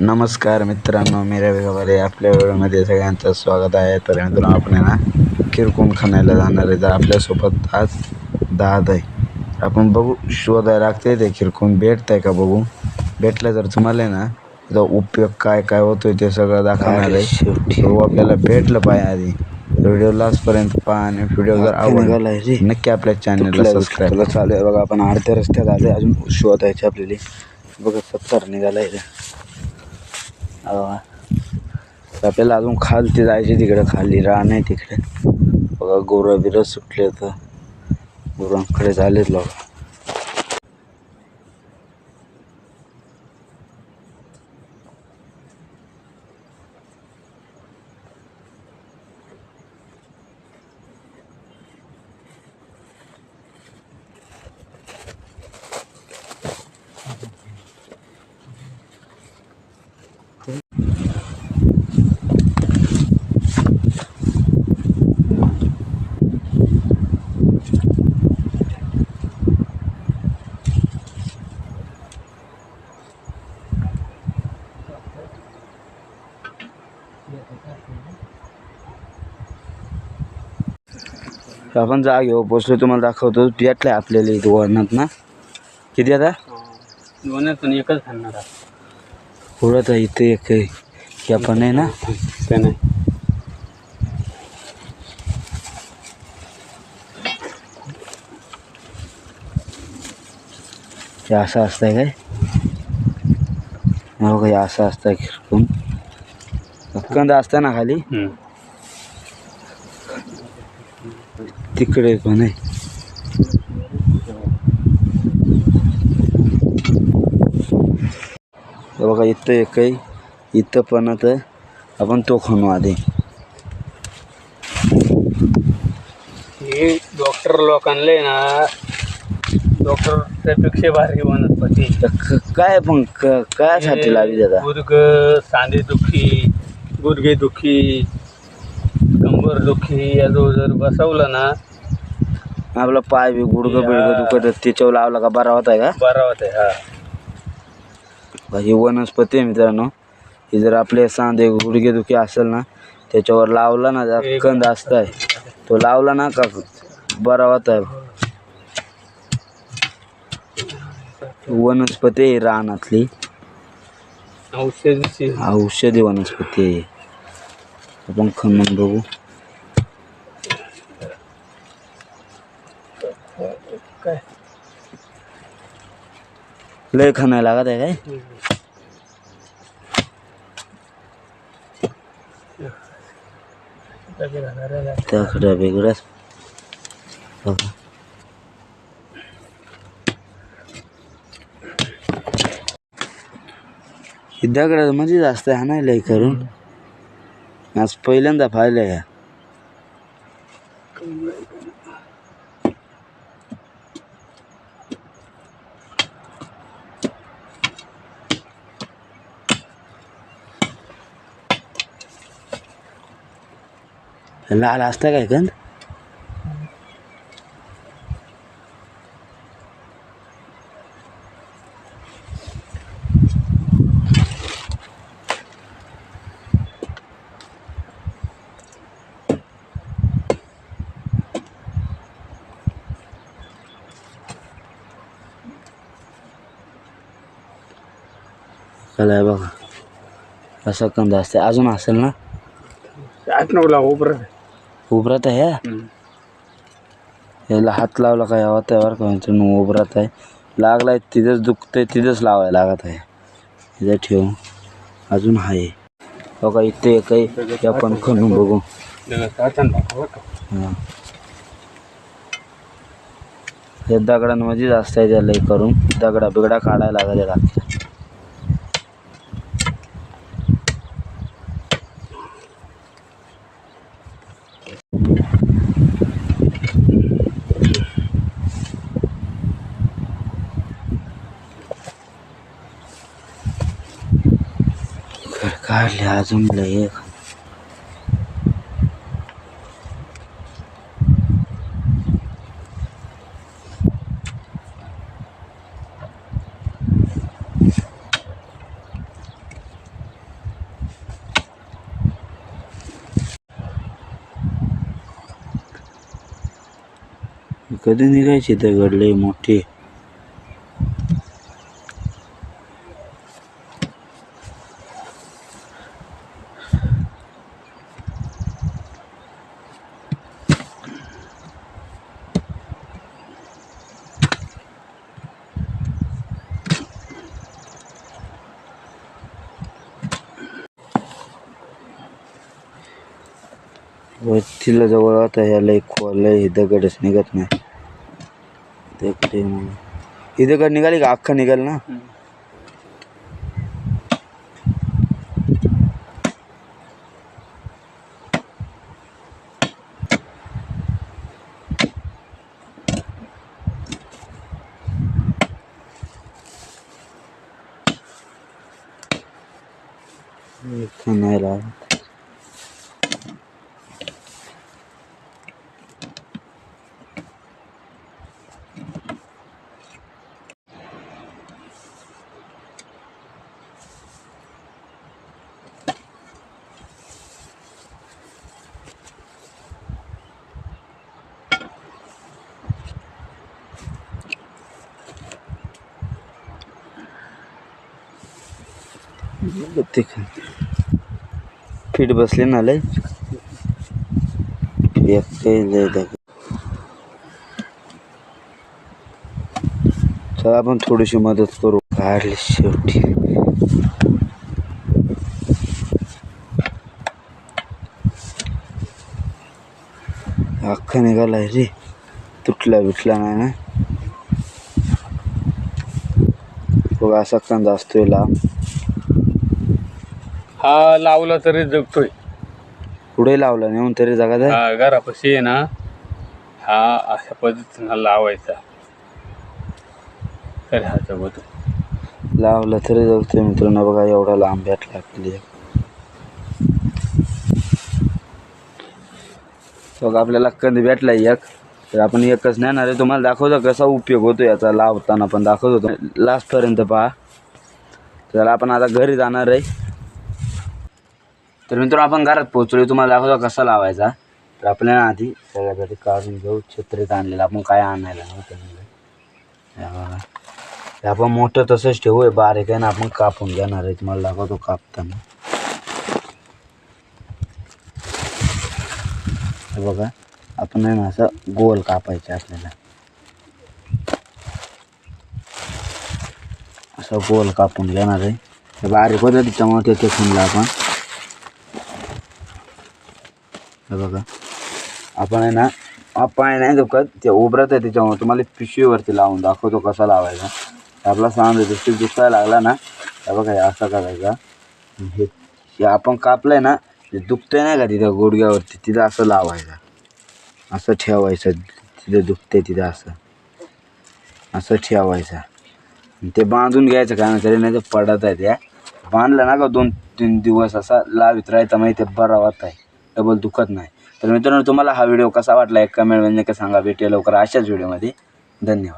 नमस्कार मित्रांनो मी रवी गवारे. आपल्या वेळेमध्ये सगळ्यांचं स्वागत आहे. तर मित्रांनो आपण आहे ना किरकोण खाण्याला जाणार आहे. तर आपल्यासोबत आज दाद आहे. आपण बघू शोधायला लागते ते किरकोण भेटत आहे का बघू? भेटलं तर तुम्हाला आहे ना त्याचा उपयोग काय काय होतोय ते सगळं दाखवणार आहे. बघू आपल्याला भेटलं पाहिजे आधी. व्हिडिओ लास्टपर्यंत पहा आणि व्हिडिओ जर आवडला नक्की आपल्या चॅनलला सबस्क्राईब चालू आहे बघा आपण अर्ध्या रस्त्यात आले अजून शोधायचे आपल्याला. बघा पत्थर निघाला हा. तर आपल्याला अजून खालती जायचे तिकडं खाली रान आहे तिकडे. बघा गोरं बिरं सुटले तर गुरांकडे झालेत लोक तर आपण जागेवर पोचलो तुम्हाला दाखवतो. भेटलाय आपल्याला इथं वरणात ना. किती आता? दोन्हीतून एकच खाणार उडत आहे इथे एक. आहे की आपण आहे ना? ते नाही. हे असं असतंय काय? हो काही असं असतंय कंद असतं ना खाली? तिकडे पण आहे. बघा इथं एक आहे. इथं पण आता आपण तो खणू आधी. हे डॉक्टर लोकांना ना डॉक्टर त्यापेक्षा भारी वनस्पती काय पण क- कायसाठी लावी दादा गुडग सांधे दुखी गुडघे दुखी कंबर दुखी याजवळ जर बसवलं ना आपला पाय बी गुडगं बिडगं दुखत त्याच्यावर लावला का बरा होता का? बरा होते हा. ही वनस्पती आहे मित्रांनो. ही जर आपले सांधे गुडघे दुखी असेल ना त्याच्यावर लावला ना एक- कंद असताय. तो लावला ना का बरा होत आहे वनस्पती आहे रानातली. औषधीची. औषधी वनस्पती आहे. आपण खणून बघू. लय खणायला लागत आहे काय? तकडा वेगळंच बघा दगडात म्हणजे जास्त हा नाही लय करून? आज पहिल्यांदा पाहिलं या लाल असतं काय कंद कलाय बघा असा कंद असते अजून असेल ना आठ नऊ लाव उभं उभरात आहे? हा? याला हात लावला काय होत आहे बरं का? मित्रांनो उभरात आहे. लागलाय तिथंच दुखतंय तिथंच लावायला लागत आहे. तिथं ठेवू. अजून आहे. बघा इथे एक आहे. ते आपण खणून बघू. हां. हे दगडांमध्ये जास्त आहे त्याला हे करून. दगडा बिगडा काढायला लागत लागतं काढल्या अजून एक कधी निघायची दगड लय मोठी. वरतीला जवळ आता याला एक खोल हे दगडच निघत नाही. दगड ही दगड निघाली का? अख्खा निघाल ना? नाही लागत फिट बसले ना लय. लय चला आपण थोडीशी मदत करू. काढली शेवटी. अख्खा निघालाय रे. तुटला बिटला नाही ना? बघा असा कंदा असतोय लांब. हा लावला तरी जगतोय. पुढे लावला नेऊन तरी जागा आहे? हा घरापाशी आहे ना हा अशा पद्धतीनं लावायचा. तर हा जगतो. लावला तरी जगतोय मित्रांनो बघा एवढा लांब भेटला आपली. बघा आपल्याला कधी भेटला एक? तर आपण एकच नेणार आहे. तुम्हाला दाखवतो कसा उपयोग होतो याचा लावताना पण दाखवत. होतो लास्टपर्यंत पहा. तर आपण आता घरी जाणार आहे. तर मित्रांनो आपण घरात पोहोचलो तुम्हाला दाखवतो कसा लावायचा. तर आपल्याला आधी सगळ्यासाठी काढून घेऊ. छत्रीत आणलेलं. आपण काय आणायला नव्हतं आपण मोठं तसंच ठेवू. आहे बारीक आहे ना आपण कापून घेणार आहे. तुम्हाला दाखवतो कापताना. हे बघा. आपण आहे ना असं गोल कापायचं आपल्याला. असं गोल कापून घेणार आहे. बारीक होतं त्याच्यामुळे ते खेचूनला आपण हे बघा. आपण आहे ना पाय नाही दुखत ते उभरत आहे त्याच्यामुळे तुम्हाला पिशवीवरती लावून दाखवतो कसा लावायचा. आपला सांग दुसरी दुखायला लागला ना हे बघा हे असा करायचा. हे हे आपण कापलंय ना ते दुखतंय नाही का तिथं गुडघ्यावरती तिथं असं लावायचं. असं ठेवायचं तिथं दुखतंय तिथं असं. असं ठेवायचं. ते बांधून घ्यायचं काय ना तरी नाही ते पडत आहे त्या बांधलं ना का दोन तीन दिवस असा लावित राहायचा माहिती आहे बरा आहे. डबल दुखत नाही. तर मित्रांनो तुम्हाला हा व्हिडिओ कसा वाटला? एक कमेंट म्हणजे सांगा. भेटूया लवकर अशाच व्हिडिओमध्ये. धन्यवाद.